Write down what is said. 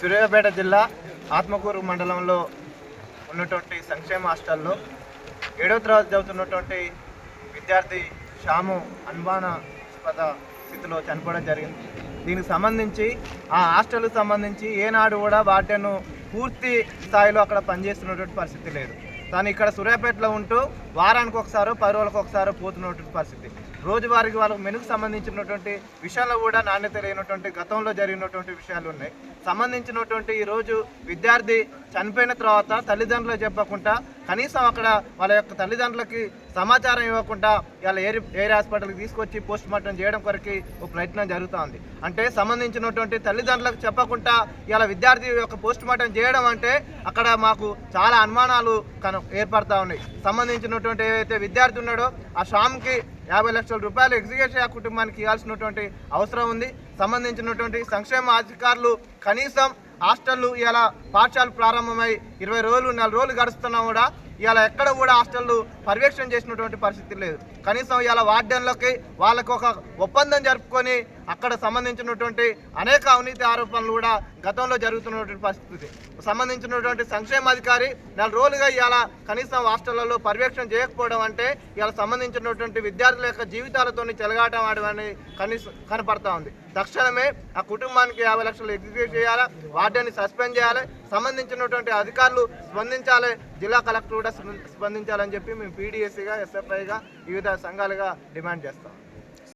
సూర్యాపేట జిల్లా ఆత్మకూరు మండలంలో ఉన్నటువంటి సంక్షేమ హాస్టల్లో ఏడవ తరగతి చదువుతున్నటువంటి విద్యార్థి శ్యాము అనుమానాస్పద స్థితిలో చనిపోవడం జరిగింది. దీనికి సంబంధించి ఆ హాస్టల్కి సంబంధించి ఏనాడు కూడా వాటిను పూర్తి స్థాయిలో అక్కడ పనిచేస్తున్నటువంటి పరిస్థితి లేదు. తను ఇక్కడ సూర్యాపేటలో ఉంటూ వారానికి ఒకసారి పది రోజులకు ఒకసారి పోతున్నటువంటి పరిస్థితి. రోజువారికి వాళ్ళకు మెనుకు సంబంధించినటువంటి విషయాల్లో కూడా నాణ్యత లేనటువంటి గతంలో జరిగినటువంటి విషయాలు ఉన్నాయి. సంబంధించినటువంటి ఈరోజు విద్యార్థి చనిపోయిన తర్వాత తల్లిదండ్రులు చెప్పకుండా కనీసం అక్కడ వాళ్ళ యొక్క తల్లిదండ్రులకి సమాచారం ఇవ్వకుండా ఇవాళ ఎయిర్ ఎయిర్ హాస్పిటల్కి తీసుకొచ్చి పోస్ట్ మార్టం చేయడం కొరకు ఒక ప్రయత్నం జరుగుతోంది. అంటే సంబంధించినటువంటి తల్లిదండ్రులకు చెప్పకుండా ఇవాళ విద్యార్థి యొక్క పోస్ట్ మార్టం చేయడం అంటే అక్కడ మాకు చాలా అనుమానాలు కను ఏర్పడతా ఉన్నాయి. సంబంధించినటువంటి ఏదైతే విద్యార్థి ఉన్నాడో ఆ షామ్కి యాభై లక్షల రూపాయలు ఎగ్జిక్యూషన్ ఆ కుటుంబానికి ఇవ్వాల్సినటువంటి అవసరం ఉంది. సంబంధించినటువంటి సంక్షేమ అధికారులు కనీసం హాస్టళ్ళు ఇలా పాఠశాలలు ప్రారంభమై ఇరవై రోజులు నెల రోజులు గడుస్తున్నా కూడా ఇలా ఎక్కడ కూడా హాస్టళ్ళు పర్యవేక్షణ చేసినటువంటి పరిస్థితి లేదు. కనీసం ఇలా వార్డెన్లకి వాళ్ళకు ఒక ఒప్పందం జరుపుకొని అక్కడ సంబంధించినటువంటి అనేక అవినీతి ఆరోపణలు కూడా గతంలో జరుగుతున్నటువంటి పరిస్థితి. సంబంధించినటువంటి సంక్షేమాధికారి నెల రోజులుగా ఇవాళ కనీసం హాస్టళ్ళలో పర్యవేక్షణ చేయకపోవడం అంటే ఇవాళ సంబంధించినటువంటి విద్యార్థుల యొక్క జీవితాలతో చెలగాటం ఆడమని కనీసం కనపడతా ఉంది. తక్షణమే ఆ కుటుంబానికి యాభై లక్షలు ఎగ్జిక్యూట్ చేయాలి? వార్డెన్ని సస్పెండ్ చేయాలి? సంబంధించినటువంటి అధికారులు స్పందించాలి? జిల్లా కలెక్టర్ కూడా స్పందించాలని చెప్పి మేము పీడిఎస్సీగా ఎస్ఎఫ్ఐగా వివిధ సంఘాలుగా డిమాండ్ చేస్తాం.